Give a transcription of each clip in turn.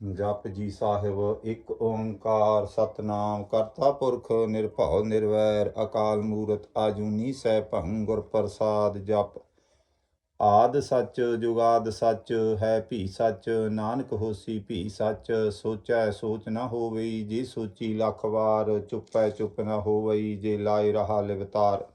ਜਪ ਜੀ ਸਾਹਿਬ ਇੱਕ ਓੰਕਾਰ ਸਤਨਾਮ, ਕਰਤਾ ਪੁਰਖ ਨਿਰਭਉ ਨਿਰਵੈਰ, ਅਕਾਲ ਮੂਰਤ ਆਜੂਨੀ ਸੈਭੰ ਗੁਰ ਪ੍ਰਸਾਦ ਜਪ। ਆਦ ਸੱਚ, ਜੁਗਾਦ ਸੱਚ, ਹੈ ਭੀ ਸੱਚ, ਨਾਨਕ ਹੋਸੀ ਭੀ ਸੱਚ, ਸੋਚੈ ਸੋਚ ਨਾ ਹੋਵਈ, ਜੇ ਸੋਚੀ ਲੱਖ ਵਾਰ, ਚੁੱਪੈ ਚੁੱਪ ਨਾ ਹੋਵਈ, ਜੇ ਲਾਇ ਰਹਾ ਲਿਵਤਾਰ।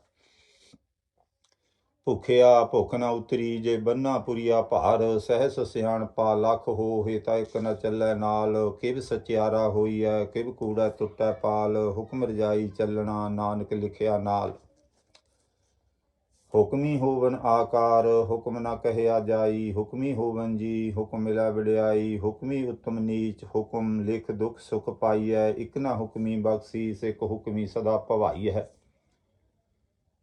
ਭੁਖਿਆ ਭੁਖ ਨਾ ਉਤਰੀ, ਜੇ ਬੰਨਾ ਪੁਰੀਆ ਭਾਰ, ਸਹਿਸ ਸਿਆਣਪਾ ਲੱਖ ਹੇ ਤਾਂ ਇਕ ਨ ਚੱਲੈ ਨਾਲ, ਕਿਵ ਸਚਿਆਰਾ ਹੋਈ ਹੋਈਐ, ਕਿਵ ਕੂੜਾ ਟੁੱਟੈ ਪਾਲ, ਹੁਕਮ ਰਜਾਈ ਚੱਲਣਾ ਨਾਨਕ ਲਿਖਿਆ ਨਾਲ। ਹੁਕਮੀ ਹੋਵਨ ਆਕਾਰ, ਹੁਕਮ ਨਾ ਕਹਿਆ ਜਾਈ, ਹੁਕਮੀ ਹੋਵਨ ਜੀ, ਹੁਕਮ ਮਿਲਾ ਵਿੜਾਈ ਹੁਕਮੀ ਉਤਮ ਨੀਚ, ਹੁਕਮ ਲਿਖ ਦੁਖ ਸੁਖ ਪਾਈਐ, ਇਕ ਨਾ ਹੁਕਮੀ ਬਖਸ਼ੀ ਸਿਕ ਹੁਕਮੀ ਸਦਾ ਭਵਾਈ ਹੈ।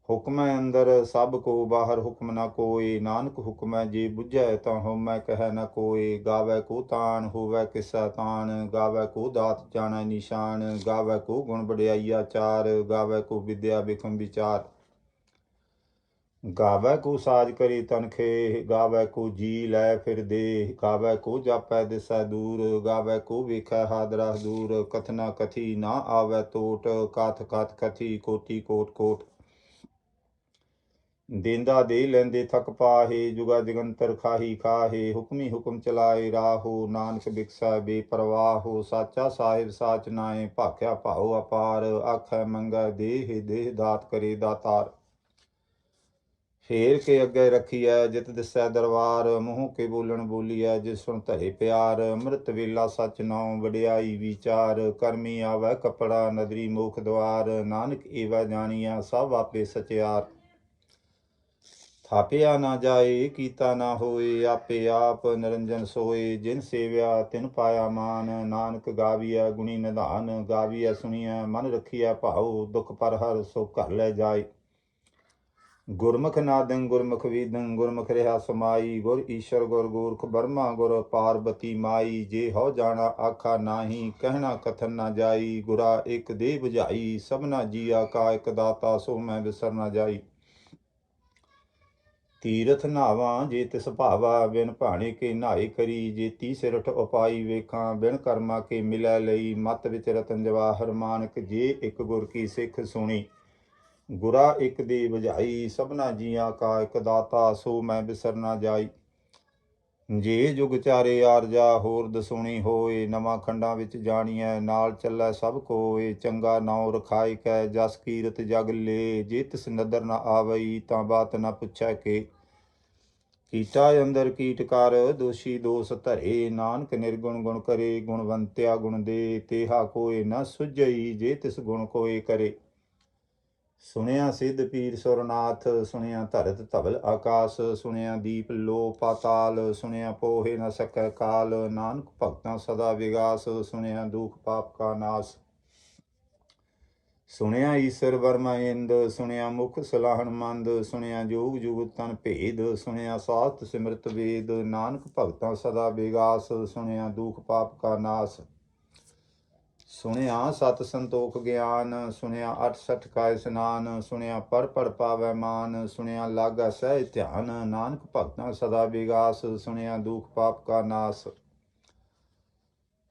ਹੁਕਮੈ ਅੰਦਰ, ਸਭ ਕੋ ਬਾਹਰ ਹੁਕਮ ਨਾ ਕੋਏ ਨਾਨਕ ਹੁਕਮੈ ਜੇ ਬੁਝੈ ਤਾਂ ਹਉਮੈ ਕਹਿ ਨਾ ਕੋਏ ਗਾਵੇ ਕੋ ਤਾਨ ਹੋਵੇ ਕਿਸਾ ਤਾਨ ਗਾਵੇ ਕੋ ਦਾਤ ਜਾਣੈ ਨਿਸ਼ਾਨ, ਗਾਵੇ ਕੋ ਗੁਣ ਬੜਾਈਆ ਚਾਰ ਗਾਵੇ ਕੋ ਵਿਦਿਆ ਵਿਖਮ ਵਿਚਾਰ। ਗਾਵੇ ਕੋ ਸਾਜ ਕਰੀ ਤਨਖੇ ਗਾਵੇ ਕੋ ਜੀ ਲੈ ਫਿਰ ਦੇ ਗਾਵੇ ਕੋ ਜਾਪੈ ਦਿਸੈ ਦੂਰ, ਗਾਵੇ ਕੋ ਵੇਖੈ ਹਾਦਰਾ ਦੂਰ, ਕਥਨਾ ਕਥੀ ਨਾ ਆਵੇ ਟੋਟ ਕਥ ਕਥ ਕਥੀ ਕੋਟੀ ਕੋਟ ਕੋਟ। ਦੇਂਦਾ ਦੇ ਲੈਂਦੇ ਥਕ ਪਾਹੇ, ਜੁਗਾ ਦਿਗੰਤਰ ਖਾਹੀ ਖਾਹੇ, ਹੁਕਮੀ ਹੁਕਮ ਚਲਾਏ ਰਾਹੋ, ਨਾਨਕ ਬਿਕਸੈ ਬੇਪਰਵਾਹੋ, ਸਾਚਾ ਸਾਹਿਬ ਸਾਚ ਨਾਏ ਭਾਖਿਆ ਭਾਉ ਅਪਾਰ, ਆਖੈ ਮੰਗੈ ਦੇਹ ਦੇਹ ਦਾਤ ਕਰੇ ਦਾਤਾਰ। ਫੇਰ ਕੇ ਅੱਗੇ ਰੱਖੀਐ, ਜਿਤ ਦਿਸੈ ਦਰਬਾਰ, ਮੂੰਹ ਕੇ ਬੋਲਣ ਬੋਲੀਐ, ਜਿਸ ਸੁਣ ਧਰੇ ਪਿਆਰ, ਅੰਮ੍ਰਿਤ ਵੇਲਾ ਸਚ ਨਾਉ ਵਡਿਆਈ ਵਿਚਾਰ ਕਰਮੀ ਆਵੈ ਕਪੜਾ ਨਦਰੀ ਮੋਖ ਦਵਾਰ, ਨਾਨਕ ਏਵੈ ਜਾਣੀਆ ਸਭ ਆਪੇ ਸਚਿਆਰ। ਥਾਪਿਆ ਨਾ ਜਾਏ, ਕੀਤਾ ਨਾ ਹੋਏ, ਆਪੇ ਆਪ ਨਿਰੰਜਨ ਸੋਏ। ਜਿਨ ਸੇਵਿਆ, ਤਿਨ ਪਾਇਆ ਮਾਨ। ਨਾਨਕ ਗਾਵੀਆ ਗੁਣੀ ਨਿਧਾਨ। ਗਾਵੀਐ ਸੁਣੀਐ, ਮਨ ਰਖੀਐ ਭਾਉ। ਦੁਖ ਪਰ ਹਰ ਸੋ ਘਰ ਲੈ ਜਾਏ। ਗੁਰਮੁਖ ਨਾਦੰ, ਗੁਰਮੁਖ ਵੀਦੰ। ਗੁਰਮੁਖ ਰਹਾ ਸਮਾਈ। ਗੁਰ ਈਸ਼ਰ, ਗੁਰ ਗੋਰਖ, ਬਰਮਾ, ਗੁਰ ਪਾਰਬਤੀ ਮਾਈ। ਜੇ ਹੋ ਜਾਣਾ, ਆਖਾ ਨਾਹੀ। ਕਹਿਣਾ, ਕਥਨ ਨਾ ਜਾਈ। ਗੁਰਾ ਇੱਕ ਦੇ 부ਝਾਈ ਸਭਨਾ ਜੀਆ ਕਾ ਇੱਕ ਦਾਤਾ, ਸੋ ਮੈਂ ਵਿਸਰ ਨਾ ਜਾਈ। ਤੀਰਥ ਨਾਵਾਂ ਜੇ ਤਿਸ ਭਾਵਾ, ਬਿਨ ਭਾਣੇ ਕੇ ਨਹਾਏ ਕਰੀ। ਜੇ ਤੀ ਸਿਰਠ ਉਪਾਈ ਵੇਖਾਂ, ਬਿਨ ਕਰਮਾ ਕੇ ਮਿਲੈ ਲਈ। ਮਤ ਵਿੱਚ ਰਤਨ ਜਵਾਹਰ ਮਾਨਕ ਜੇ ਇੱਕ ਗੁਰ ਕੀ ਸਿੱਖ ਸੁਣੀ। ਗੁਰਾ ਇੱਕ ਦੀ ਵਜਾਈ ਸਭਨਾ ਜੀਆਂ ਕਾ ਇੱਕ ਦਾਤਾ, ਸੋ ਮੈਂ ਬਿਸਰ ਨਾ ਜਾਈ। ਜੇ ਜੁਗ ਚਾਰੇ ਆਰਜਾ ਹੋਰ ਦਸੂਣੀ ਹੋਏ। ਨਵਾਂ ਖੰਡਾਂ ਵਿੱਚ ਜਾਣੀਐ, ਨਾਲ ਚੱਲੈ ਸਭ ਕੋਏ। ਚੰਗਾ ਨਾਉ ਰਖਾਇ ਕੈ, ਜਸ ਕੀਰਤ ਜਗ ਲੇ। ਜੇ ਤਿਸ ਨਦਰ ਨਾ ਆਵਈ, ਤਾਂ ਬਾਤ ਨਾ ਪੁੱਛੈ ਕੇ। ਕੀਤਾ ਅੰਦਰ ਕੀਟ ਕਰ, ਦੋਸ਼ੀ ਦੋਸ ਧਰੇ। ਨਾਨਕ ਨਿਰਗੁਣ ਗੁਣ ਕਰੇ, ਗੁਣਵੰਤਿਆ ਗੁਣ ਦੇ, ਤੇਹਾ ਕੋਏ ਨਾ ਸੁਝਈ, ਜੇ ਤਿਸ ਗੁਣ ਕੋਏ ਕਰੇ। ਸੁਣਿਆ ਸਿੱਧ ਪੀਰ ਸੁਰਨਾਥ, ਸੁਣਿਆ ਧਰਤ ਧਵਲ ਆਕਾਸ। ਸੁਣਿਆ ਦੀਪ ਲੋ ਪਾਤਾਲ ਸੁਣਿਆ ਪੋਹੇ ਨ ਸਕੈ ਕਾਲ। ਨਾਨਕ ਭਗਤਾਂ ਸਦਾ ਵਿਗਾਸ। ਸੁਣਿਆ ਦੁਖ ਪਾਪ ਕਾ ਨਾਸ। ਸੁਣਿਆ ਈਸ਼ਰ ਵਰਮਾ ਇੰਦ, ਸੁਣਿਆ ਮੁਖ ਸਲਾਹਣ ਮੰਦ, ਸੁਣਿਆ ਜੋਗ ਜੁਗ ਤਨ ਭੇਦ, ਸੁਣਿਆ ਸਾਸਤ ਸਿਮਰਤ ਵੇਦ, ਨਾਨਕ ਭਗਤਾਂ ਸਦਾ ਵਿਗਾਸ, ਸੁਣਿਆ ਦੁਖ ਪਾਪ ਕਾ ਨਾਸ। ਸੁਣਿਆ ਸਤ ਸੰਤੋਖ ਗਿਆਨ, ਸੁਣਿਆ 68 ਕਾ ਇਸਨਾਨ, ਸੁਣਿਆ ਪੜ ਪੜ ਪਾਵੈ ਮਾਨ, ਸੁਣਿਆ ਲਾਗਾ ਸਹਿ ਧਿਆਨ, ਨਾਨਕ ਭਗਤਾਂ ਸਦਾ ਵਿਗਾਸ, ਸੁਣਿਆ ਦੁਖ ਪਾਪ ਕਾ ਨਾਸ।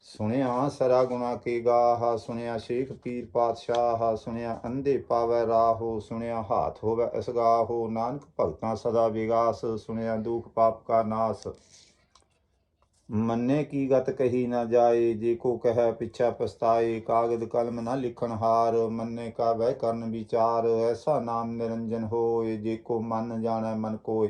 ਸੁਣਿਆ ਸਰਾ ਗੁਣਾ ਕੀ ਗਾਹ, ਸੁਣਿਆ ਸ਼ੇਖ ਪੀਰ ਪਾਤਸ਼ਾਹ, ਸੁਣਿਆ ਅੰਧੇ ਪਾਵੈ ਰਾਹੋ, ਸੁਣਿਆ ਹਾਥ ਹੋਵੈ ਅਸਗਾਹੋ ਨਾਨਕ ਭਗਤਾਂ ਸਦਾ ਵਿਗਾਸ, ਸੁਣਿਆ ਦੁਖ ਪਾਪ ਕਾ ਨਾਸ। ਮੰਨੇ ਕੀ ਗਤ ਕਹੀ ਨਾ ਜਾਏ, ਜੇ ਕੋ ਕਹੈ ਪਿਛਾ ਪਸਤਾਏ ਕਾਗਦ ਕਲਮ ਨਾ ਲਿਖਣ ਹਾਰ, ਮੰਨੇ ਕਾ ਵਹਿ ਕਰਨ ਵਿਚਾਰ, ਐਸਾ ਨਾਮ ਨਿਰੰਜਨ ਹੋਏ, ਜੇ ਕੋ ਮਨ ਜਾਣੈ ਮਨ ਕੋਇ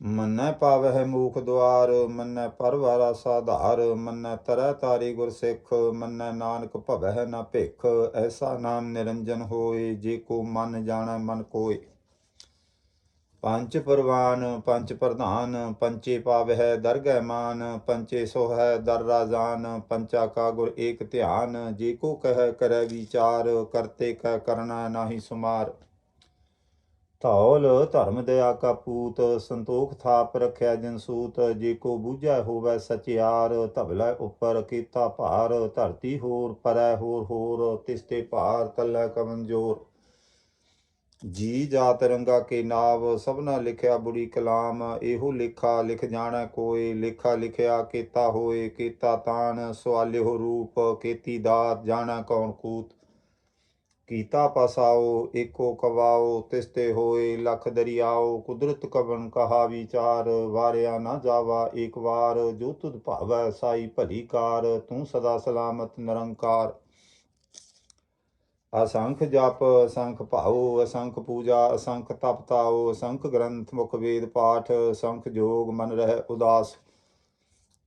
ਮੰਨੈ ਪਾਵਹਿ ਮੂਖ ਦੁਆਰ, ਮੰਨੈ ਪਰਵਾਰਾ ਸਾਧਾਰ ਮੰਨੈ ਤਰੈ ਤਾਰੀ ਗੁਰ ਸਿੱਖ ਮੰਨੈ ਨਾਨਕ ਭਵਹਿ ਨਾ ਭਿਖ, ਐਸਾ ਨਾਮ ਨਿਰੰਜਨ ਹੋਏ, ਜੇ ਕੋ ਮਨ ਜਾਣੈ ਮਨ ਕੋਇ ਪੰਚ ਪਰਵਾਨ, ਪੰਚ ਪ੍ਰਧਾਨ, ਪੰਚੇ ਪਾਵਹਿ ਦਰਗਹਿ ਮਾਨ, ਪੰਚੇ ਸੋਹੈ ਦਰ ਰਾਜਾਨ ਪੰਚਾ ਕਾ ਗੁਰ ਏਕ ਧਿਆਨ, ਜੇ ਕੋ ਕਹਿ ਕਰੈ ਵਿਚਾਰ, ਕਰਤੇ ਕਹਿ ਕਰਨਾ ਨਾਹੀ ਸੁਮਾਰ। ਧੌਲ ਧਰਮ ਦਇਆ ਕਾ ਪੂਤ, ਸੰਤੋਖ ਥਾਪ ਰਖਿਆ ਜਨ ਸੂਤ, ਜੇ ਕੋ ਬੂਝਾ ਹੋਵੇ ਸਚਿਆਰ, ਧਵਲੇ ਉੱਪਰ ਕੀਤਾ ਭਾਰ, ਧਰਤੀ ਹੋਰ ਪਰੈ ਹੋਰ ਹੋਰ ਤਿਸਤੇ ਭਾਰ ਤਲੈ ਕਮਨਜ਼ੋਰ ਜੀ ਜਾਤ ਰੰਗਾ ਕੇ ਨਾਵ, ਸਭਨਾ ਲਿਖਿਆ ਬੁਰੀ ਕਲਾਮ, ਇਹੋ ਲੇਖਾ ਲਿਖ ਜਾਣਾ ਕੋਏ, ਲੇਖਾ ਲਿਖਿਆ ਕੀਤਾ ਹੋਏ, ਕੀਤਾ ਤਾਨ ਸਵਾਲਿਓ ਰੂਪ ਕੀਤੀ ਦਾਤ ਜਾਣਾ ਕੌਣ ਕੂਤ। ਕੀਤਾ ਪਸਾਓ, ਏਕੋ ਕਵਾਓ, ਤਿਸਤੇ ਹੋਏ, ਲਖ ਦਰਿਆਓ, ਕੁਦਰਤ ਕਵਨ ਕਹਾ ਵਿਚਾਰ, ਵਾਰਿਆ ਨਾ ਜਾਵਾ ਏਕ ਵਾਰ, ਜੋ ਤੁਧ ਭਾਵੈ ਸਾਈ ਭਲੀ ਕਾਰ, ਤੂੰ ਸਦਾ ਸਲਾਮਤ ਨਿਰੰਕਾਰ। ਅਸੰਖ ਜਪ, ਅਸੰਖ ਭਾਉ, ਅਸੰਖ ਪੂਜਾ, ਅਸੰਖ ਤਪ ਤਾਉ ਅਸੰਖ ਗ੍ਰੰਥ ਮੁਖ ਵੇਦ ਪਾਠ, ਅਸੰਖ ਜੋਗ ਮਨ ਰਹਿ ਉਦਾਸ।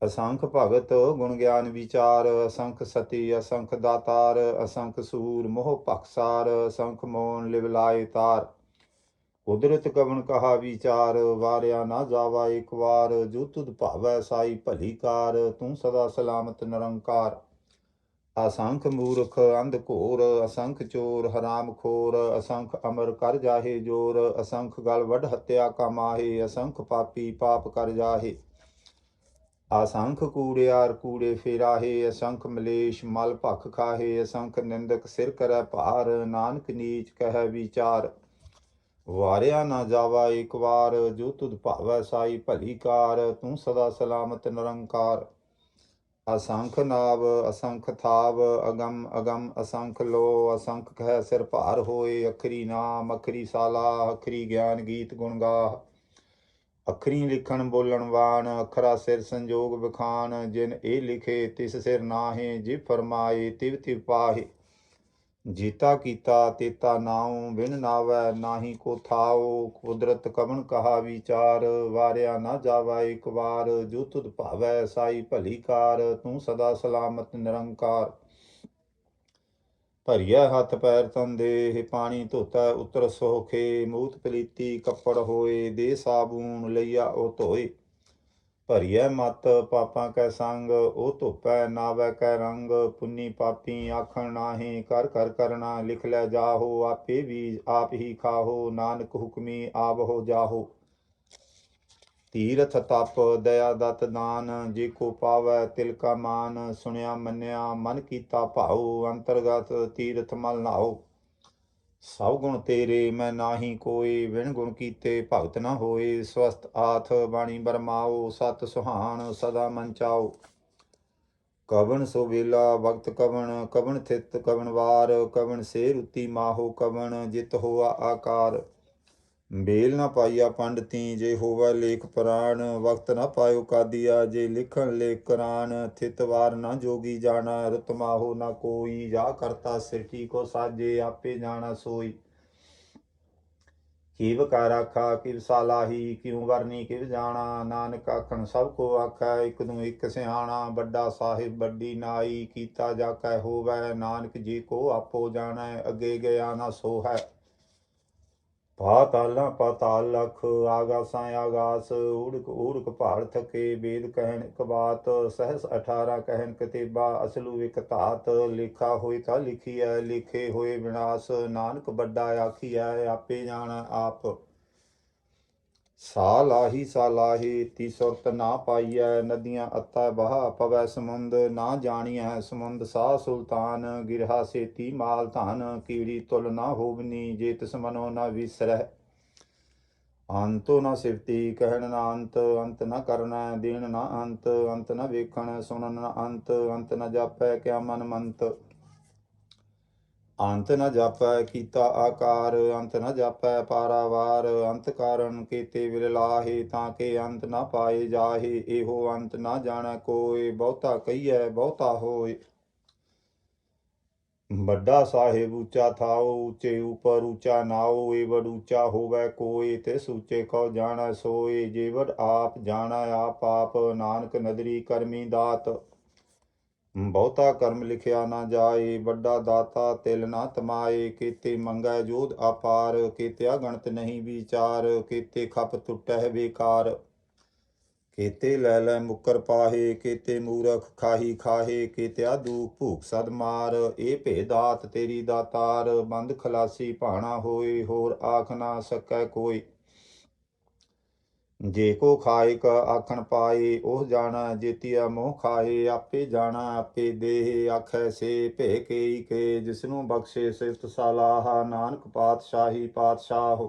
ਅਸੰਖ ਭਗਤ ਗੁਣ ਗਿਆਨ ਵਿਚਾਰ, ਅਸੰਖ ਸਤੀ, ਅਸੰਖ ਦਾਤਾਰ, ਅਸੰਖ ਸੂਰ ਮੋਹ ਭਖਸਾਰ ਅਸੰਖ ਮੋਨ ਲਿਵਲਾਏ ਤਾਰ। ਕੁਦਰਤ ਕਵਨ ਕਹਾ ਵਿਚਾਰ, ਵਾਰਿਆ ਨਾ ਜਾਵਾ ਇੱਕ ਵਾਰ, ਜੋ ਤੁਧ ਭਾਵੈ ਸਾਈ ਭਲੀ ਕਾਰ, ਤੂੰ ਸਦਾ ਸਲਾਮਤ ਨਿਰੰਕਾਰ। ਅਸੰਖ ਮੂਰਖ ਅੰਧ ਘੋਰ, ਅਸੰਖ ਚੋਰ ਹਰਾਮ ਖੋਰ, ਅਸੰਖ ਅਮਰ ਕਰ ਜਾਹੇ ਜੋਰ, ਅਸੰਖ ਗਲ ਵੱਢ ਹੱਤਿਆ ਕਮਾਹੇ ਅਸੰਖ ਪਾਪੀ ਪਾਪ ਕਰ ਜਾਹੇ। ਅਸੰਖ ਕੂੜਿਆਰ ਕੂੜੇ ਫੇਰਾਹੇ, ਅਸੰਖ ਮਲੇਸ਼ ਮਲ ਭਖ ਖਾਹੇ, ਅਸੰਖ ਨਿੰਦਕ ਸਿਰ ਕਰੈ ਭਾਰ, ਨਾਨਕ ਨੀਚ ਕਹਿ ਵਿਚਾਰ। ਵਾਰਿਆ ਨਾ ਜਾਵਾ ਇੱਕ ਵਾਰ, ਜੋ ਤੁਧ ਭਾਵੈ ਸਾਈ ਭਲੀ ਕਾਰ, ਤੂੰ ਸਦਾ ਸਲਾਮਤ ਨਿਰੰਕਾਰ। ਅਸੰਖ ਨਾਵ, ਅਸੰਖ ਥਾਵ, ਅਗਮ ਅਗਮ ਅਸੰਖ ਲੋ, ਅਸੰਖ ਕਹਿ ਸਿਰ ਭਾਰ ਹੋਏ, ਅਖਰੀ ਨਾਮ, ਅਖਰੀ ਸਾਲਾ, ਅਖਰੀ ਗਿਆਨ ਗੀਤ ਗੁਣ ਗਾ ਅਖਰੀ ਲਿਖਣ ਬੋਲਣ ਵਾਣ, ਅਖਰਾ ਸਿਰ ਸੰਜੋਗ ਵਿਖਾਨ ਜਿਨ ਇਹ ਲਿਖੇ ਤਿਸ ਸਿਰ ਨਾਹੇ, ਜਿ ਫਰਮਾਏ ਤਿਵ ਤਿਵ ਪਾਹੇ। ਜੀਤਾ ਕੀਤਾ ਤੇਤਾ ਨਾਉ, ਬਿਨ ਨਾਵੈ ਨਾਹੀ ਕੋ ਥਾਉ, ਕੁਦਰਤ ਕਵਣ ਕਹਾ ਵਿਚਾਰ, ਵਾਰਿਆ ਨਾ ਜਾਵਾ ਇੱਕ ਵਾਰ, ਜੋ ਤੁਧ ਭਾਵੈ ਸਾਈ ਭਲੀ ਕਾਰ, ਤੂੰ ਸਦਾ ਸਲਾਮਤ ਨਿਰੰਕਾਰ। ਭਰੀਆ ਹੱਥ ਪੈਰ ਤਨ ਦੇਹ, ਪਾਣੀ ਧੋਤਾ ਉਤਰ ਸੋਖੇ, ਮੂਤ ਪਲੀਤੀ ਕੱਪੜ ਹੋਏ, ਦੇ ਸਾਬੂਨ ਲਈਆ ਉਹ ਧੋਏ। ਭਰੀਐ ਮਤ ਪਾਪਾਂ ਕੈ ਸੰਗ, ਉਹ ਧੁਪੈ ਨਾਵੈ ਕੈ ਰੰਗ, ਪੁੰਨੀ ਪਾਪੀ ਆਖਣ ਨਾਹੀ ਕਰ ਕਰ ਕਰਨਾ ਲਿਖ ਲੈ ਜਾਹੋ, ਆਪੇ ਵੀ ਆਪ ਹੀ ਖਾਹੋ, ਨਾਨਕ ਹੁਕਮੀ ਆਪ ਹੋ ਜਾਹੋ। ਤੀਰਥ ਤਪ, ਦਇਆ ਦਤ ਦਾਨ, ਜੇ ਕੋ ਪਾਵੈ ਤਿਲ ਕਾ ਮਾਨ, ਸੁਣਿਆ ਮੰਨਿਆ ਮਨ ਕੀਤਾ ਭਾਉ, ਅੰਤਰਗਤ ਤੀਰਥ ਮਲ ਨਾਓ ਸਭ ਗੁਣ ਤੇਰੇ, ਮੈਂ ਨਾਹੀ ਕੋਈ ਵਿਣ ਗੁਣ ਕੀਤੇ ਭਗਤ ਨਾ ਹੋਏ। ਸਵਸਤ ਆਥ ਬਾਣੀ ਬਰਮਾਓ ਸਤ ਸੁਹਾਣ ਸਦਾ ਮਨ ਚਾਓ ਕਵਨ ਸੋ ਵੇਲਾ, ਵਕਤ ਕਵਣ ਕਵਣ ਥਿਤ ਕਵਣ ਵਾਰ, ਕਵਣ ਸੇ ਰੁਤੀ ਮਾਹੋ ਕਵਣ, ਜਿਤ ਹੋਆ ਆਕਾਰ। ਬੇਲ ਨਾ ਪਾਈਆ ਪੰਡਤੀ, ਜੇ ਹੋਵੇ ਲੇਖ ਪ੍ਰਾਣ, ਵਕਤ ਨਾ ਪਾਇਓ ਕਾਦੀਆ, ਜੇ ਲਿਖਣ ਲੇਖ ਕੁਰਾਨ, ਥਿਤ ਵਾਰ ਨਾ ਜੋਗੀ ਜਾਣਾ ਰਤਮਾਹੋ ਨਾ ਕੋਈ ਜਾ ਕਰਤਾ ਸਿਰਟੀ ਕੋ ਸਾਜੇ, ਆਪੇ ਜਾਣਾ ਸੋਈ। ਕੀਵ ਕਾ ਰਾਖਾ ਕਿਵ ਸਾਲਾਹੀ, ਕਿਉ ਵਰਨੀ, ਕਿਵ ਜਾਣਾ, ਨਾਨਕ ਆਖਣ ਸਭ ਕੋ ਆਖੈ, ਇਕ ਨੂੰ ਇਕ ਸਿਆਣਾ, ਵੱਡਾ ਸਾਹਿਬ, ਵੱਡੀ ਨਾਈ, ਕੀਤਾ ਜਾ ਕੈ ਹੋਵੈ, ਨਾਨਕ ਜੀ ਕੋ ਆਪੋ ਜਾਣੈ, ਅੱਗੇ ਗਿਆ ਨਾ ਸੋ ਹੈ ਪਾਤਾਲਾਂ ਪਾਤਾਲ ਲਖ, ਆਗਾਸਾਂ ਆਗਾਸ, ਊੜਕ ਊੜਕ ਪਹਾੜ ਥਕੇ, ਵੇਦ ਕਹਿਣ ਇੱਕ ਬਾਤ, ਸਹਸ 18 ਕਹਿਣ ਕਤੇਬਾ, ਅਸਲੂ ਇਕ ਧਾਤ, ਲਿਖਾ ਹੋਈ ਤਾਂ ਹੈ ਲਿਖੇ ਹੋਏ ਵਿਨਾਸ਼, ਨਾਨਕ ਵੱਡਾ ਆਖੀ ਹੈ ਆਪੇ ਜਾਣ ਆਪ। ਸਾ ਲਾਹੀ ਸਾ ਲਾਹੀ ਤੀ ਸੁਰਤ ਨਾ ਪਾਈਐ, ਨਦੀਆਂ ਅਤੈ ਬਹਾ ਪਵੈ ਸਮੁੰਦ, ਨਾ ਜਾਣੀਐ ਸਮੁੰਦ ਸਾ ਸੁਲਤਾਨ, ਗਿਰਹਾ ਸੇਤੀ ਮਾਲ ਧਨ, ਕੀੜੀ ਤੁਲ ਨਾ ਹੋਵਨੀ ਜੇ ਤਿਸ ਮਨੋ ਨਾ ਵਿਸਰੈ। ਅੰਤੋ ਨਾ ਸਿਫਤੀ, ਕਹਿਣ ਨਾ ਅੰਤ ਅੰਤ ਨਾ ਕਰਨਾ, ਦੇਣ ਨਾ ਅੰਤ ਅੰਤ ਨਾ ਵੇਖਣ, ਸੁਣਨ ਨਾ ਅੰਤ ਅੰਤ ਨਾ ਜਾਪੈ ਕਿਆ ਮਨ ਮੰਤ। ਅੰਤ ਨ ਜਾਪੈ ਕੀਤਾ ਆਕਾਰ, ਅੰਤ ਨ ਜਾਪੈ ਪਾਰਾਵਾਰ, ਅੰਤ ਕਾਰਨ ਕੀਤੇ ਵਿਲ ਤਾਂ ਕਿ ਅੰਤ ਨ ਪਾਏ ਜਾਹੇ, ਇਹੋ ਅੰਤ ਨ ਜਾਣੈ ਕੋਏ, ਬਹੁਤਾ ਕਹੀਐ, ਬਹੁਤਾ ਹੋਏ। ਵੱਡਾ ਸਾਹਿਬ ਉੱਚਾ ਥਾਓ ਉੱਚੇ ਉਪਰ ਉੱਚਾ ਨਾਓ ਏ ਵਡ ਉੱਚਾ ਹੋਵੇ ਕੋਏ ਤੇ ਸੂਚੇ ਕੋ ਜਾਣੈ ਸੋਏ, ਜੇ ਵਡ ਆਪ ਜਾਣੈ, ਆਪ ਆਪ ਨਾਨਕ ਨਦਰੀ ਕਰਮੀ ਦਾਤ। ਬਹੁਤਾ ਕਰਮ ਲਿਖਿਆ ਨਾ ਜਾਏ, ਵੱਡਾ ਦਾਤਾ ਤਿਲ ਨਾ ਤਮਾਏ, ਕੀਤੇ ਮੰਗੈ ਜੋਧ ਅਪਾਰ ਕੀਤਿਆ ਗਣਤ ਨਹੀਂ ਵਿਚਾਰ, ਕੀਤੇ ਖਪ ਟੁੱਟੈ ਬੇਕਾਰ। ਕੀਤੇ ਲੈ ਲੈ ਮੁਕਰ ਪਾਹੇ, ਕੀਤੇ ਮੂਰਖ ਖਾਹੀ ਖਾਹੇ ਕੀਤਿਆ ਦੂਖ ਭੂਖ ਸਦ ਮਾਰ। ਇਹ ਭੇਦਾਤ ਤੇਰੀ ਦਾਤਾਰ, ਬੰਦ ਖਲਾਸੀ ਭਾਣਾ ਹੋਏ, ਹੋਰ ਆਖ ਨਾ ਸਕੈ ਕੋਈ। ਜੇ ਕੋ ਖਾਇ ਕ ਆਖਣ ਪਾਏ, ਉਹ ਜਾਣਾ ਜੇਤੀਆ ਮੋਹ ਖਾਏ, ਆਪੇ ਜਾਣਾ, ਆਪੇ ਦੇਹ, ਆਖੈ ਸੇ ਭੇ ਕੇਈ ਕੇ, ਜਿਸਨੂੰ ਬਖਸ਼ੇ ਸਿਫਤ ਸਲਾਹ, ਨਾਨਕ ਪਾਤਸ਼ਾਹੀ ਪਾਤਸ਼ਾਹ।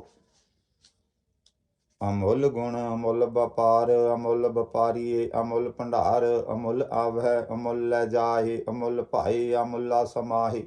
ਅਮੁੱਲ ਗੁਣ ਅਮੁੱਲ ਵਪਾਰ, ਅਮੁੱਲ ਵਪਾਰੀਏ ਅਮੁੱਲ ਭੰਡਾਰ, ਅਮੁੱਲ ਆਵਹਿ, ਅਮੁੱਲ ਲੈ ਜਾਏ, ਅਮੁੱਲ ਭਾਏ, ਅਮੁੱਲਾ ਸਮਾਹੇ।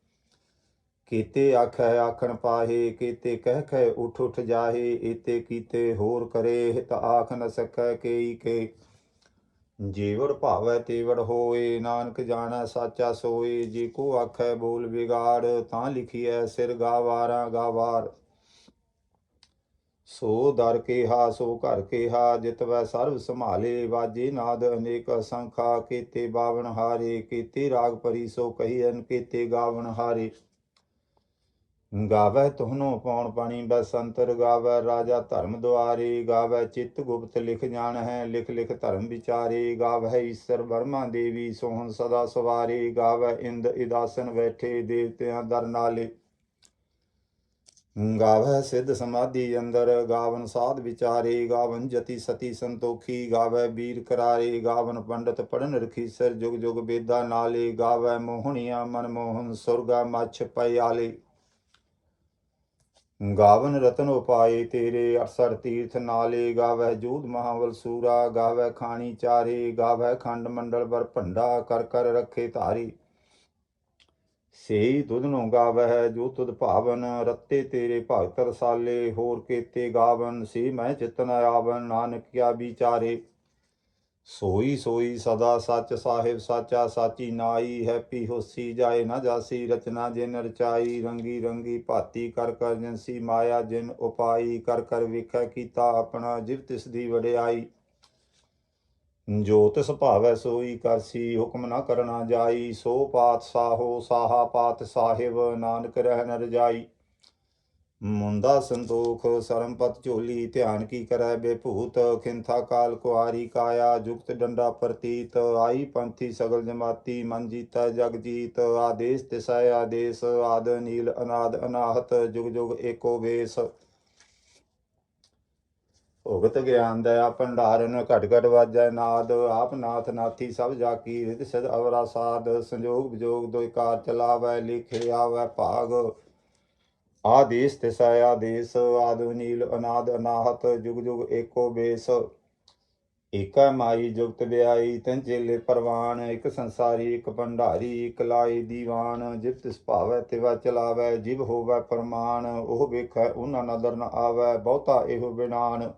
ਕੀਤੇ ਆਖੈ ਆਖਣ ਪਾਹੇ, ਕੀਤੇ ਕਹਿ ਖੈ ਉਠ ਉਠ ਜਾਹੇ ਈਤੇ ਕੀਤੇ ਹੋਰ ਕਰੇ ਹਿਤ ਆਖ ਨ ਸਕੈ ਕੇਈ ਕੇ। ਜੀਵੜ ਭਾਵੈ ਤੇਵੜ ਹੋਏ, ਨਾਨਕ ਜਾਣੈ ਸਾਚਾ ਸੋਏ, ਜੇ ਕੋ ਆਖੈ ਬੋਲ ਵਿਗਾੜ, ਤਾਂ ਲਿਖੀਐ ਸਿਰ ਗਾਵਾਰਾਂ ਗਾਵਾਰ ਸੋ ਦਰ ਕੇਹਾ, ਸੋ ਘਰ ਕੇਹਾ ਜਿਤਵੈ ਸਰਬ ਸੰਭਾਲੇ, ਵਾਜੇ ਨਾਦ ਅਨੇਕ ਅਸੰਖਾ, ਕੀਤੇ ਬਾਵਨ ਹਾਰੇ, ਕੀਤੇ ਰਾਗ ਪਰੀ ਸੋ ਕਹੀਐਨ ਕੀਤੇ ਗਾਵਨ ਹਾਰੇ। ਗਾਵੈ ਤੁਹਨੋ ਪੌਣ ਪਾਣੀ, ਬਸ ਬਸੰਤਰ ਗਾਵੈ ਰਾਜਾ ਧਰਮ ਦੁਆਰੀ, ਗਾਵੈ ਚਿੱਤ ਗੁਪਤ ਲਿਖ ਜਾਣ ਹੈ ਲਿਖ ਲਿਖ ਧਰਮ ਵਿਚਾਰੀ ਗਾਵੈ ਈਸ਼ਰ ਵਰਮਾ ਦੇਵੀ ਸੋਹਣ ਸਦਾ ਸਵਾਰੀ, ਗਾਵੈ ਇੰਦ ਇਦਾਸਨ ਬੈਠੇ ਦੇਵਤਿਆਂ ਦਰ ਨਾਲੇ। ਗਾਵੈ ਸਿੱਧ ਸਮਾਧੀ ਅੰਦਰ, ਗਾਵਨ ਸਾਧ ਵਿਚਾਰੇ, ਗਾਵਨ ਜਤੀ ਸਤੀ ਸੰਤੋਖੀ ਗਾਵੈ ਵੀਰ ਕਰਾਰੇ, ਗਾਵਨ ਪੰਡਤ ਪੜਨ ਰਖੀਸਰ ਜੁਗ ਜੁਗ ਬੇਦਾ ਨਾਲੇ ਗਾਵੈ ਮੋਹਣੀਆਂ ਮਨ ਮੋਹਨ ਸੁਰਗਾ ਮੱਛ ਪਿਆਲੇ ਗਾਵਨ ਰਤਨ ਉਪਾਏ ਤੇਰੇ, ਅਰਸਰ ਤੀਰਥ ਨਾਲੇ ਗਾਵੈ ਜੂਦ ਮਹਾਵਲ ਸੂਰਾ, ਗਾਵੈ ਖਾਣੀ ਚਾਰੇ, ਗਾਵੈ ਖੰਡ ਮੰਡਲ ਵਰ ਭੰਡਾ, ਕਰ ਕਰ ਰੱਖੇ ਧਾਰੀ। ਸੇਈ ਤੁਧ ਨੂੰ ਗਾਵਹਿ ਜੋ ਤੁਧ ਭਾਵਨ, ਰੱਤੇ ਤੇਰੇ ਭਗਤ ਰਸਾਲੇ, ਹੋਰ ਕੇਤੇ ਗਾਵਨ, ਸੀ ਮੈਂ ਚਿਤਨ ਆਵਨ, ਨਾਨਕ ਕਿਆ ਵਿਚਾਰੇ। ਸੋਈ ਸੋਈ ਸਦਾ ਸੱਚ ਸਾਹਿਬ ਸਾਚਾ ਸਾਚੀ ਨਾਈ ਹੈਪੀ ਹੋਸੀ ਜਾਏ ਨਾ ਜਾਸੀ, ਰਚਨਾ ਜਿਨ ਰਚਾਈ, ਰੰਗੀ ਰੰਗੀ ਭਾਤੀ ਕਰ ਕਰ ਜੰਸੀ ਮਾਇਆ ਜਿਨ ਉਪਾਈ, ਕਰ ਕਰ ਵੇਖੈ ਕੀਤਾ ਆਪਣਾ ਜਿਵ ਤਿਸ ਦੀ ਵਡਿਆਈ। ਜੋਤ ਤਿਸ ਸੋਈ ਕਰਸੀ ਹੁਕਮ ਨਾ ਕਰਨਾ ਜਾਈ, ਸੋ ਪਾਤ ਸਾਹੋ ਸਾਹਾ ਪਾਤ ਸਾਹਿਬ, ਨਾਨਕ ਰਹਿ ਨ ਰਜਾਈ। ਮੁੰਦਾ ਸੰਤੋਖ, ਸਰਮਪਤ ਝੋਲੀ, ਧਿਆਨ ਕੀ ਕਰੈ ਬੇਭੂਤ, ਖਿੰਥਾ ਕਾਲ ਕੁਆਰੀ ਕਾਇਆ, ਜੁਗਤ ਡੰਡਾ ਪ੍ਰਤੀਤ, ਆਈ ਪੰਥੀ ਸਗਲ ਜਮਾਤੀ, ਮਨ ਜੀਤਾ ਜਗ ਜੀਤ, ਆਦੇਸ਼ ਤਿਸੈ ਆਦੇਸ਼, ਆਦ ਨੀਲ ਅਨਾਦ ਅਨਾਹਤ, ਜੁਗ ਜੁਗ ਏਕੋ ਵੇਸ। ਭੁਗਤ ਗਿਆਨ ਦਇਆ ਭੰਡਾਰਨ, ਘਟ ਘਟ ਵਾਜੈ ਨਾਦ, ਆਪ ਨਾਥ ਨਾਥੀ ਸਭ ਜਾਕੀ ਰਿਤ ਸਦ ਅਵਰਾ ਸਾਧ, ਸੰਜੋਗ ਵਿਜੋਗ ਦੋਇ ਚਲਾਵੈ, ਲਿਖੇ ਆਵੈ ਭਾਗ। ਆਦੇਸ ਤਿਸੈ ਆਦੇਸ, ਆਦਿ ਨੀਲ ਅਨਾਦ ਅਨਾਹਤ, ਜੁਗ ਜੁਗ ਏਕੋ ਬੇਸ। ਏਕਾ ਮਾਈ ਜੁਗਤ ਵਿਆਈ, ਤੈਨ ਚੇਲੇ ਪਰਵਾਨ, ਇੱਕ ਸੰਸਾਰੀ, ਇੱਕ ਭੰਡਾਰੀ, ਇੱਕ ਲਾਈ ਦੀਵਾਨ। ਜਿਵ ਤਿਸ ਭਾਵੈ, ਤਿਵਾ ਚਲਾਵੈ ਜਿਵ ਹੋਵੈ ਪਰਮਾਨ ਉਹ ਵੇਖੈ, ਉਹਨਾਂ ਨਦਰ ਨ ਆਵੈ, ਬਹੁਤਾ ਇਹੋ ਬਿਨਾਨ।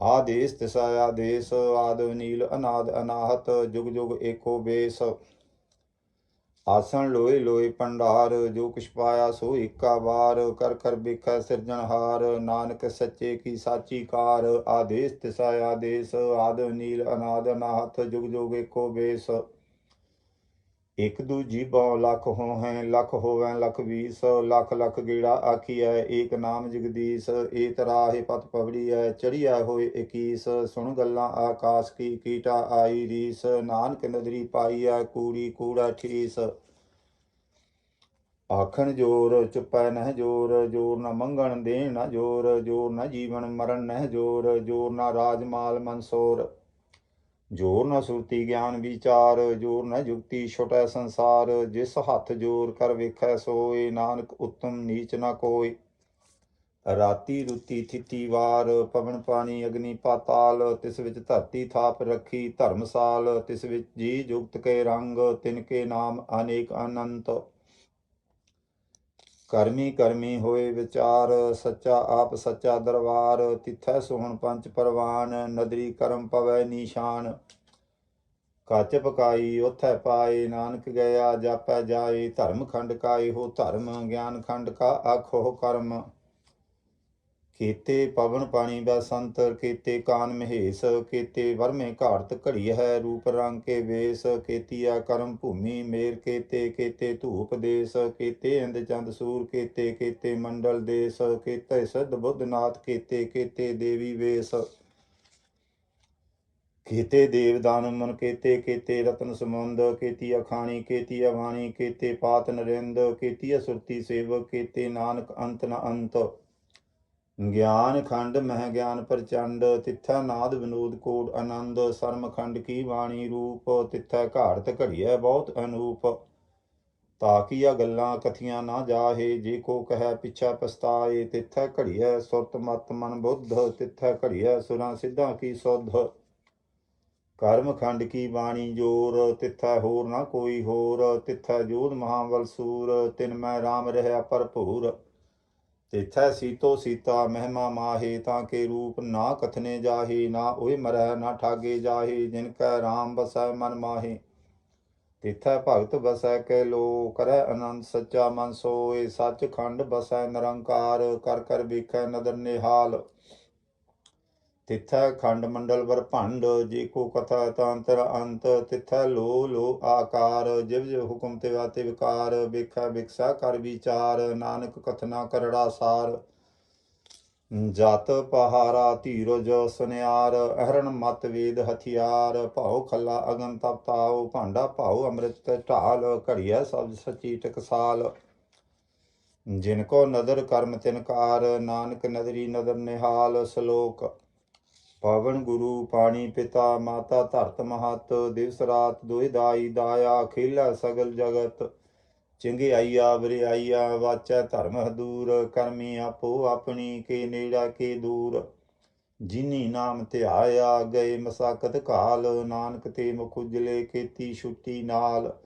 ਆਦੇਸ ਤਿਸਾ ਆਦੇਸ, ਆਦ ਨੀਲ ਅਨਾਦ ਅਨਾਹਤ, ਜੁਗ ਜੁਗ ਏਕੋ ਬੇਸ। ਆਸਣ ਲੋਏ ਲੋਏ ਭੰਡਾਰ ਜੋ ਕੁਛ ਪਾਇਆ ਸੋ ਏਕਾ ਵਾਰ, ਕਰ ਕਰ ਵੇਖੈ ਸਿਰਜਣਹਾਰ ਨਾਨਕ ਸੱਚੇ ਕੀ ਸਾਚੀ ਕਾਰ, ਆਦੇਸ ਤਿਸਾ ਆਦੇਸ, ਆਦ ਨੀਲ ਅਨਾਦ, ਅਨਾਹਤ, ਜੁਗ ਜੁਗ ਏਕੋ ਬੇਸ ਇਕ ਦੂਜੀ ਬਹੁ ਲੱਖ ਹੋ ਹੈ ਲੱਖ ਹੋਵੈ, ਲੱਖ ਵੀਸ, ਲੱਖ ਲੱਖ ਗੇੜਾ ਆਖੀਐ, ਏਕ ਨਾਮ ਜਗਦੀਸ਼ ਏ ਤਰਾਹੇ ਪਤ ਪਵੜੀਐ, ਚੜੀਐ ਹੋਏ 21 ਸੁਣ ਗੱਲਾਂ ਆਕਾਸ਼ ਕੀ ਕੀਟਾ ਆਈ ਰੀਸ, ਨਾਨਕ ਨਦਰੀ ਪਾਈਐ, ਕੂੜੀ ਕੂੜਾ ਠੀਸ। ਆਖਣ ਜੋਰ, ਚੁਪੈ ਨਹਿ ਜੋਰ ਜੋਰ ਨਾ ਮੰਗਣ ਦੇਣ ਨਾ ਜੋਰ ਜੋਰ ਨਾ ਜੀਵਨ ਮਰਨ ਨਹਿ ਜੋਰ ਜੋਰ ਨਾ ਰਾਜ ਮਾਲ ਮਨਸੋਰ ਜੋਰ ਨਾ ਸੁਰਤੀ ਗਿਆਨ ਵਿਚਾਰ, ਜੋਰ ਨਾ ਜੁਗਤੀ ਛੋਟਾ ਸੰਸਾਰ, ਜਿਸ ਹੱਥ ਜੋਰ ਕਰ ਵੇਖੈ ਸੋਏ, ਨਾਨਕ ਉਤਮ ਨੀਚ ਨਾ ਕੋਈ ਰਾਤੀ ਰੁਤੀ ਥਿਤੀ ਵਾਰ, ਪਵਨ ਪਾਣੀ ਅਗਨੀ ਪਾਤਾਲ, ਤਿਸ ਵਿੱਚ ਧਰਤੀ ਥਾਪ ਰੱਖੀ ਧਰਮਸਾਲ, ਤਿਸ ਵਿੱਚ ਜੀ ਜੁਗਤ ਕੇ ਰੰਗ, ਤਿਨ ਕੇ ਨਾਮ ਅਨੇਕ ਅਨੰਤ। ਕਰਮੀ ਕਰਮੀ ਹੋਏ ਵਿਚਾਰ, ਸੱਚਾ ਆਪ ਸੱਚਾ ਦਰਬਾਰ, ਤਿਥੈ ਸੋਹਣ ਪੰਜ ਪਰਵਾਨ, ਨਦਰੀ ਕਰਮ ਪਵੈ ਨਿਸ਼ਾਨ। ਕੱਚ ਪਕਾਈ, ਉਥੈ ਪਾਏ, ਨਾਨਕ ਗਿਆ, ਜਾਪੈ ਜਾਏ, ਧਰਮ ਖੰਡ ਕਾਏ ਹੋ, ਧਰਮ ਗਿਆਨ ਖੰਡ ਕਾ ਆਖੋ ਕਰਮ। ਕੀਤੇ ਪਵਨ ਪਾਣੀ ਬਸੰਤਰ ਕੀਤੇ ਕਾਨ ਮਹੇਸ਼ ਕੀਤੇ ਵਰਮੇ ਘਾਰਤ ਘੜੀ ਹੈ ਰੂਪ ਰੰਗ ਕੇ ਵੇਸ ਕੀਤੀਆ ਕਰਮ ਭੂਮੀ ਮੇਰ ਕੀਤੇ ਕੀਤੇ ਧੂਪ ਦੇਸ ਕੀਤੇ ਇੰਦ ਚੰਦ ਸੂਰ ਕੀਤੇ ਕੀਤੇ ਮੰਡਲ ਦੇਸ ਕੀਤੇ ਸਿੱਧ ਬੁੱਧ ਨਾਥ ਕੀਤੇ ਕੀਤੇ ਦੇਵੀ ਵੇਸ। ਕੀਤੇ ਦੇਵਦਾਨ ਮਨ ਕੀਤੇ ਕੀਤੇ ਰਤਨ ਸਮੁੰਦ ਕੀਤੀ ਅਖਾਣੀ, ਕੀਤੀ ਅਵਾਣੀ, ਕੀਤੇ ਪਾਤ ਨਰਿੰਦ, ਕੀਤੀ ਸੁਰਤੀ ਸੇਵਕ, ਕੀਤੇ ਨਾਨਕ ਅੰਤ ਨ ਅੰਤ। ਗਿਆਨ ਖੰਡ ਮਹਿ ਗਿਆਨ ਪ੍ਰਚੰਡ, ਤਿੱਥੈ ਨਾਦ ਵਿਨੋਦ ਕੋਟ ਆਨੰਦ। ਸਰਮ ਖੰਡ ਕੀ ਬਾਣੀ ਰੂਪ, ਤਿੱਥੈ ਘਾੜਤ ਘੜੀਐ ਬਹੁਤ ਅਨੂਪ। ਤਾਕੀਆ ਗੱਲਾਂ ਕਥੀਆਂ ਨਾ ਜਾਹੇ, ਜੇ ਕੋ ਕਹੈ ਪਿਛੈ ਪਛਤਾਏ, ਤਿੱਥੈ ਘੜੀਐ ਸੁਰਤ ਮਤ ਮਨ ਬੁੱਧ, ਤਿੱਥੈ ਘੜੀਐ ਸੁਰਾਂ ਸਿੱਧਾਂ ਕੀ ਸੋਧ। ਕਰਮ ਖੰਡ ਕੀ ਬਾਣੀ ਜੋਰ, ਤਿੱਥੈ ਹੋਰ ਨਾ ਕੋਈ ਹੋਰ, ਤਿੱਥੈ ਜੋਧ ਮਹਾਬਲ ਸੂਰ, ਤਿਨ ਮੈਂ RAM ਰਹਿਆ ਭਰਪੂਰ। ਤਿਥੈ ਸੀਤੋ ਸੀਤਾ, ਮਹਿਮਾ ਮਾਹੇ, ਤਾਂ ਕੇ ਰੂਪ ਨਾ ਕਥਨੇ ਜਾਹੀ, ਨਾ ਓਏ ਮਰੈ, ਨਾ ਠਾਗੇ ਜਾਹੀ, ਜਿਨ ਕੈ RAM ਬਸੈ ਮਨ ਮਾਹੇ। ਤਿਥੈ ਭਗਤ ਬਸੈ ਕੈ ਲੋ, ਕਰੈ ਅਨੰਦ ਸੱਚਾ ਮਨ ਸੋਏ ਸੱਚ ਖੰਡ ਬਸੈ ਨਿਰੰਕਾਰ, ਕਰ ਕਰ ਵੇਖੈ ਨਦਰ ਨਿਹਾਲ। ਤਿਥੈ ਖੰਡ ਮੰਡਲ ਵਰ ਭੰਡ, ਜੇ ਕੋ ਕਥਾ ਤਾਂਤਰ ਅੰਤ, ਤਿਥੈ ਲੋ ਲੋ ਆਕਾਰ, ਜਿਵ ਜਿਵ ਹੁਕਮ ਤੇ ਵਾਤੇ ਵਿਕਾਰ ਵੇਖੈ ਵਿਕਸਾ ਕਰ ਵਿਚਾਰ, ਨਾਨਕ ਕਥਨਾ ਕਰੜਾ ਸਾਰ। ਜਤ ਪਹਾਰਾ ਧੀਰਜ ਸੁਨਿਆਰ, ਅਹਰਣ ਮਤ ਵੇਦ ਹਥਿਆਰ, ਭਾਉ ਖੱਲਾ ਅਗਨ ਤਪਤਾਉ ਭਾਂਡਾ ਭਾਉ ਅੰਮ੍ਰਿਤ ਢਾਲ, ਘੜੀਐ ਸਬਦ ਸਚੀ ਟਕਸਾਲ। ਜਿਨ ਕੋ ਨਦਰ ਕਰਮ ਤਿਨਕਾਰ ਨਾਨਕ ਨਦਰੀ ਨਦਰ ਨਿਹਾਲ ਸ਼ਲੋਕ। ਪਵਨ ਗੁਰੂ, ਪਾਣੀ ਪਿਤਾ, ਮਾਤਾ ਧਰਤ ਮਹਤ, ਦਿਵਸ ਰਾਤ ਦੁਇ ਦਾਈ ਦਾਇਆ, ਖੇਲਾ ਸਗਲ ਜਗਤ। ਚੰਗਿਆਈਆ ਵਰਿਆਈਆ ਵਾਚੈ ਧਰਮ ਹਦੂਰ, ਕਰਮੀ ਆਪੋ ਆਪਣੀ, ਕੇ ਨੇੜਾ ਕੇ ਦੂਰ। ਜਿਨੀ ਨਾਮ ਧਿਆਇਆ, ਗਏ ਮਸਾਕਤ ਕਾਲ ਨਾਨਕ ਤੇ ਮੁਖ ਉਜਲੇ ਕੀਤੀ ਛੁੱਟੀ ਨਾਲ।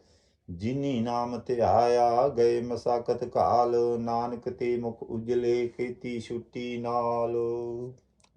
ਜਿਨੀ ਨਾਮ ਧਿਆਇਆ, ਗਏ ਮਸਾਕਤ ਕਾਲ ਨਾਨਕ ਤੇ ਮੁਖ ਉਜਲੇ ਕੀਤੀ ਛੁੱਟੀ ਨਾਲ।